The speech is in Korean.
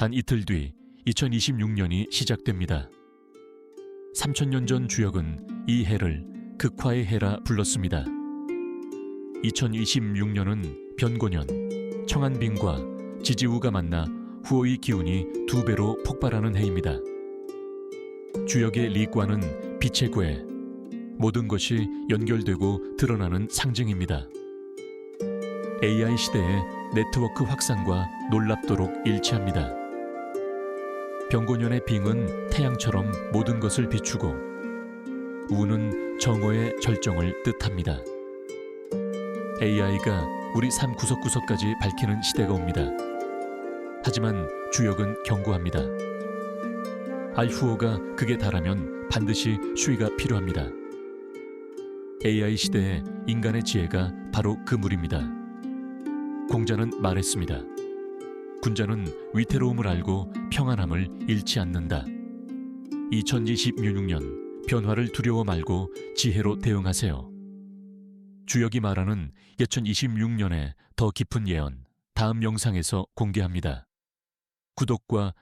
단 이틀 뒤 2026년이 시작됩니다. 3천년 전 주역은 이 해를 극화의 해라 불렀습니다. 2026년은 변고년, 청한빙과 지지우가 만나 후오의 기운이 두 배로 폭발하는 해입니다. 주역의 리과는 빛의 궤, 모든 것이 연결되고 드러나는 상징입니다. AI 시대의 네트워크 확산과 놀랍도록 일치합니다. 병고년의 빙은 태양처럼 모든 것을 비추고 우는 정오의 절정을 뜻합니다. AI가 우리 삶 구석구석까지 밝히는 시대가 옵니다. 하지만 주역은 경고합니다. 알후오가 극에 달하면 반드시 수위가 필요합니다. AI 시대의 인간의 지혜가 바로 그 물입니다. 공자는 말했습니다. 군자는 위태로움을 알고 평안함을 잃지 않는다. 2026년 변화를 두려워 말고 지혜로 대응하세요. 주역이 말하는 2026년의 더 깊은 예언 다음 영상에서 공개합니다. 구독과